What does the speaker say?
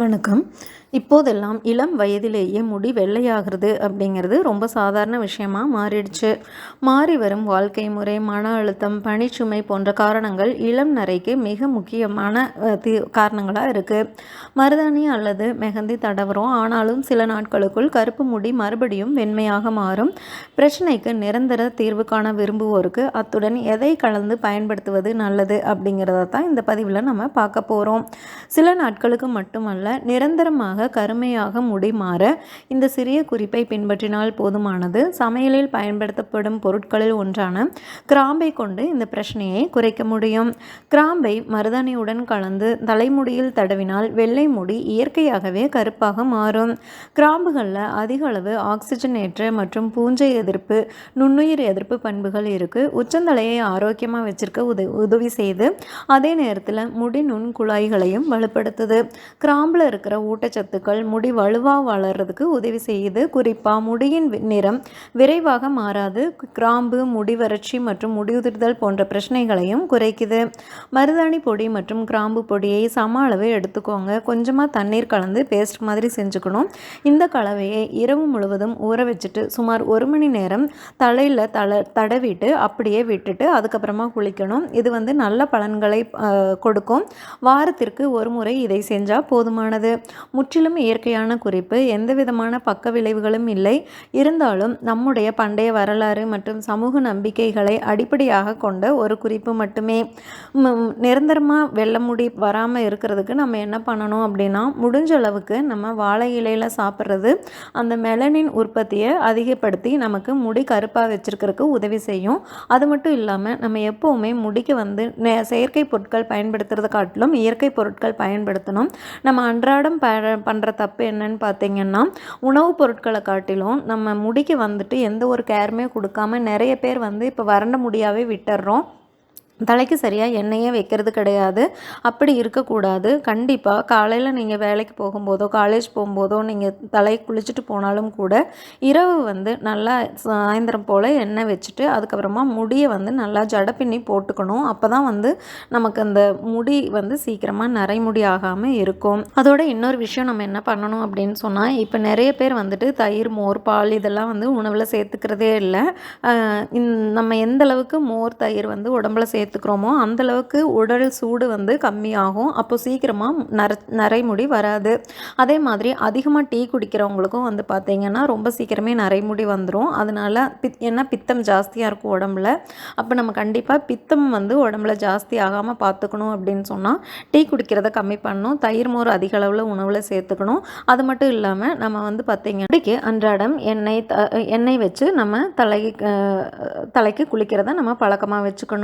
வணக்கம். இப்போதெல்லாம் இளம் வயதிலேயே முடி வெள்ளையாகிறது அப்படிங்கிறது ரொம்ப சாதாரண விஷயமா மாறிடுச்சு. மாறி வரும் வாழ்க்கை முறை மன அழுத்தம் பணிச்சுமை போன்ற காரணங்கள் இளம் நரைக்கு மிக முக்கியமான தி காரணங்களாக இருக்குது மருதாணி அல்லது மெஹந்தி தடவுறோம். ஆனாலும் சில நாட்களுக்குள் கருப்பு முடி மறுபடியும் வெண்மையாக மாறும். பிரச்சனைக்கு நிரந்தர தீர்வு காண விரும்புவோருக்கு அத்துடன் எதை கலந்து பயன்படுத்துவது நல்லது அப்படிங்கிறத தான் இந்த பதிவில் நம்ம பார்க்க போகிறோம் சில நாட்களுக்கு மட்டுமல்ல நிரந்தரமாக கருமையாக முடி மாற இந்த சிறிய குறிப்பை பின்பற்றினால் போதுமானது. சமையலில் பயன்படுத்தப்படும் பொருட்களில் ஒன்றான கிராம்பை கொண்டு இந்த பிரச்சனையை குறைக்க முடியும். கிராம்பை மருதாணியுடன் கலந்து தலைமுடியில் தடவினால் வெள்ளை முடி இயற்கையாகவே கருப்பாக மாறும். கிராம்புகளில் அதிக அளவு ஆக்சிஜனேற்ற மற்றும் பூஞ்சை எதிர்ப்பு நுண்ணுயிர் எதிர்ப்பு பண்புகள் இருக்குது உச்சந்தலையை ஆரோக்கியமாக வச்சிருக்க உத உதவி செய்து அதே நேரத்தில் முடி நுண் குழாய்களையும் வலுப்படுத்துது. கிராம்பில் இருக்கிற ஊட்டச்சத்துக்கள் முடி வலுவாக வளர்கிறதுக்கு உதவி செய்யுது. குறிப்பாக முடியின் நிறம் விரைவாக மாறாது. கிராம்பு முடி வறட்சி மற்றும் முடியுதிர்தல் போன்ற பிரச்சனைகளையும் குறைக்குது. மருதாணி பொடி மற்றும் கிராம்பு பொடியை சம அளவு எடுத்துக்கோங்க. கொஞ்சமாக தண்ணீர் கலந்து பேஸ்ட் மாதிரி செஞ்சுக்கணும். இந்த கலவையை இரவு முழுவதும் ஊற வச்சுட்டு சுமார் ஒரு மணி நேரம் தலையில் தலை தடவிட்டு அப்படியே விட்டுட்டு அதுக்கப்புறமா குளிக்கணும். இது வந்து நல்ல பலன்களை கொடுக்கும். வாரத்திற்கு ஒரு முறை இதை செஞ்சால் போதுமான முற்றிலும் முற்றிலும் இயற்கையான குறிப்பு. எந்த விதமான பக்க விளைவுகளும் இல்லை. இருந்தாலும் நம்முடைய பண்டைய வரலாறு மற்றும் சமூக நம்பிக்கைகளை அடிப்படையாக கொண்ட ஒரு குறிப்பு மட்டுமே. நிரந்தரமாக வெள்ள முடி வராமல் இருக்கிறதுக்கு நம்ம என்ன பண்ணணும் அப்படின்னா முடிஞ்ச அளவுக்கு நம்ம வாழை இலையில் சாப்பிட்றது அந்த மெலனின் உற்பத்தியை அதிகப்படுத்தி நமக்கு முடி கருப்பாக வச்சுருக்கிறதுக்கு உதவி செய்யும். அது மட்டும் இல்லாமல் நம்ம எப்போவுமே முடிக்கு வந்து செயற்கை பொருட்கள் பயன்படுத்துறதை காட்டிலும் இயற்கை பொருட்கள் பயன்படுத்தணும். நம்ம அன்றாடம் ப பண்ணுற தப்பு என்னன்னு பார்த்தீங்கன்னா உணவுப் பொருட்களை காட்டிலும் நம்ம முடிக்கு வந்துட்டு எந்த ஒரு கேருமே கொடுக்காம நிறைய பேர் வந்து இப்போ வறண்ட முடியாவே விட்டுடுறோம் தலைக்கு சரியாக எண்ணெயே வைக்கிறது கிடையாது. அப்படி இருக்கக்கூடாது. கண்டிப்பாக காலையில் நீங்கள் வேலைக்கு போகும்போதோ காலேஜ் போகும்போதோ நீங்கள் தலை குளிச்சுட்டு போனாலும் கூட இரவு வந்து நல்லா சாயந்தரம் போல் எண்ணெய் வச்சுட்டு அதுக்கப்புறமா முடியை வந்து நல்லா ஜட பின்னி போட்டுக்கணும். அப்போ தான் வந்து நமக்கு அந்த முடி வந்து சீக்கிரமாக நரைமுடி ஆகாமல் இருக்கும். அதோட இன்னொரு விஷயம் நம்ம என்ன பண்ணணும் அப்படின்னு சொன்னால் இப்போ நிறைய பேர் வந்துட்டு தயிர் மோர் பால் இதெல்லாம் வந்து உணவில் சேர்த்துக்கிறதே இல்லை. நம்ம எந்த அளவுக்கு மோர் தயிர் வந்து உடம்புல சேர்த்து சேர்த்துக்கிறோமோ அந்தளவுக்கு உடல் சூடு வந்து கம்மியாகும். அப்போ சீக்கிரமாக நர நரைமுடி வராது. அதே மாதிரி அதிகமாக டீ குடிக்கிறவங்களுக்கும் வந்து பார்த்திங்கன்னா ரொம்ப சீக்கிரமே நரைமுடி வந்துடும் அதனால பித் ஏன்னா பித்தம் ஜாஸ்தியாக இருக்கும் உடம்புல. அப்போ நம்ம கண்டிப்பாக பித்தம் வந்து உடம்புல ஜாஸ்தி ஆகாமல் பார்த்துக்கணும் அப்படின்னு சொன்னால் டீ குடிக்கிறத கம்மி பண்ணணும். தயிர் மோர் அதிக அளவில் உணவில் சேர்த்துக்கணும். அது மட்டும் இல்லாமல் நம்ம வந்து பார்த்திங்கன்னா அன்றாடம் எண்ணெய் த எண்ணெய் வச்சு நம்ம தலை தலைக்கு குளிக்கிறத நம்ம பழக்கமாக வச்சுக்கணும்.